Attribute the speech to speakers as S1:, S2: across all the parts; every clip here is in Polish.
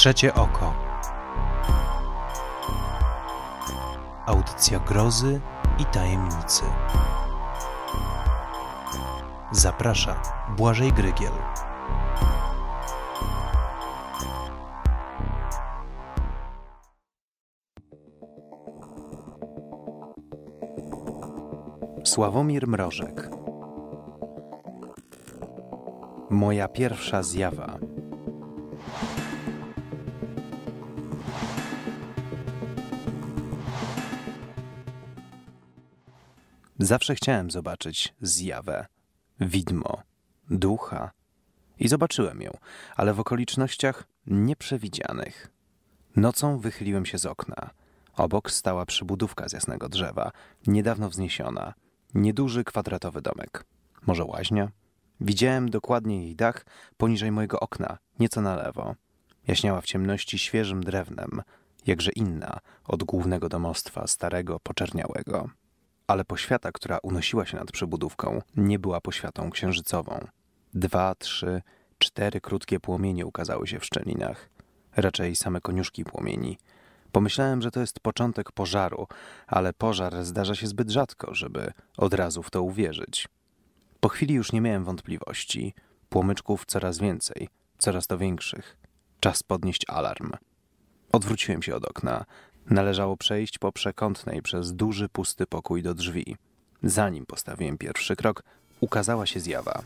S1: Trzecie oko. Audycja grozy i tajemnicy. Zaprasza Błażej Grygiel. Sławomir Mrożek. Moja pierwsza zjawa. Zawsze chciałem zobaczyć zjawę, widmo, ducha. I zobaczyłem ją, ale w okolicznościach nieprzewidzianych. Nocą wychyliłem się z okna. Obok stała przybudówka z jasnego drzewa, niedawno wzniesiona. Nieduży kwadratowy domek. Może łaźnia? Widziałem dokładnie jej dach poniżej mojego okna, nieco na lewo. Jaśniała w ciemności świeżym drewnem, jakże inna od głównego domostwa, starego, poczerniałego ale poświata, która unosiła się nad przybudówką, nie była poświatą księżycową. Dwa, trzy, cztery krótkie płomienie ukazały się w szczelinach. Raczej same koniuszki płomieni. Pomyślałem, że to jest początek pożaru, ale pożar zdarza się zbyt rzadko, żeby od razu w to uwierzyć. Po chwili już nie miałem wątpliwości. Płomyczków coraz więcej, coraz to większych. Czas podnieść alarm. Odwróciłem się od okna. Należało przejść po przekątnej przez duży, pusty pokój do drzwi. Zanim postawiłem pierwszy krok, ukazała się zjawa.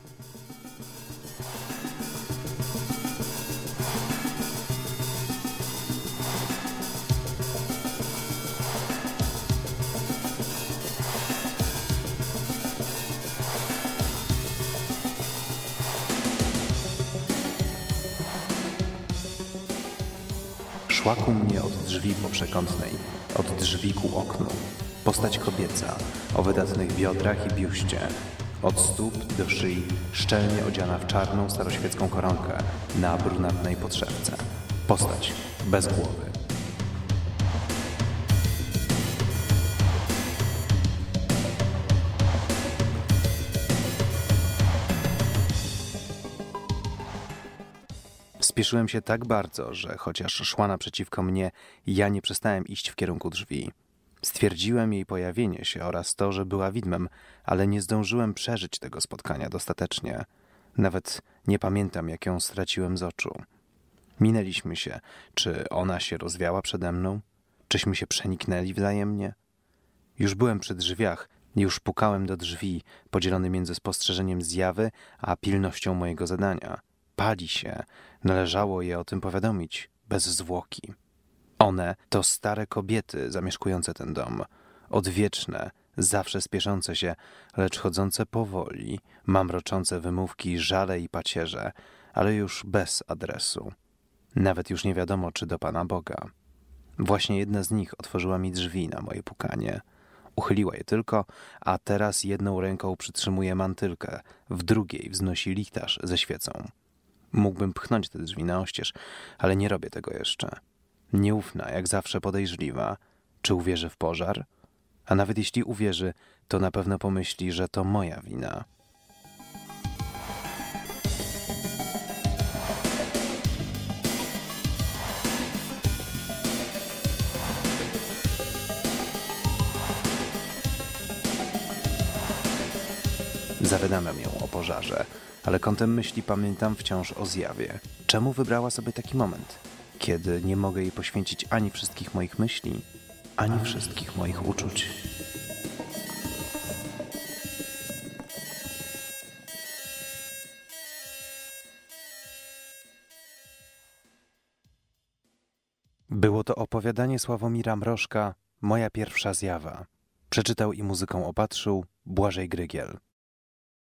S1: Szła ku mnie od drzwi po przekątnej, od drzwi ku oknu. Postać kobieca, o wydatnych biodrach i biuście. Od stóp do szyi, szczelnie odziana w czarną staroświecką koronkę na brunatnej podszewce. Postać bez głowy. Spieszyłem się tak bardzo, że chociaż szła naprzeciwko mnie, ja nie przestałem iść w kierunku drzwi. Stwierdziłem jej pojawienie się oraz to, że była widmem, ale nie zdążyłem przeżyć tego spotkania dostatecznie. Nawet nie pamiętam, jak ją straciłem z oczu. Minęliśmy się. Czy ona się rozwiała przede mną? Czyśmy się przeniknęli wzajemnie? Już byłem przy drzwiach, już pukałem do drzwi, podzielony między spostrzeżeniem zjawy, a pilnością mojego zadania. Pali się, należało je o tym powiadomić, bez zwłoki. One to stare kobiety zamieszkujące ten dom, odwieczne, zawsze spieszące się, lecz chodzące powoli, mamroczące wymówki, żale i pacierze, ale już bez adresu. Nawet już nie wiadomo, czy do Pana Boga. Właśnie jedna z nich otworzyła mi drzwi na moje pukanie. Uchyliła je tylko, a teraz jedną ręką przytrzymuje mantylkę, w drugiej wznosi lichtarz ze świecą. Mógłbym pchnąć te drzwi na oścież, ale nie robię tego jeszcze. Nieufna, jak zawsze podejrzliwa. Czy uwierzy w pożar? A nawet jeśli uwierzy, to na pewno pomyśli, że to moja wina. Zawiadamiam ją o pożarze, ale kątem myśli pamiętam wciąż o zjawie. Czemu wybrała sobie taki moment, kiedy nie mogę jej poświęcić ani wszystkich moich myśli, ani wszystkich moich uczuć? Było to opowiadanie Sławomira Mrożka, Moja pierwsza zjawa. Przeczytał i muzyką opatrzył Błażej Grygiel.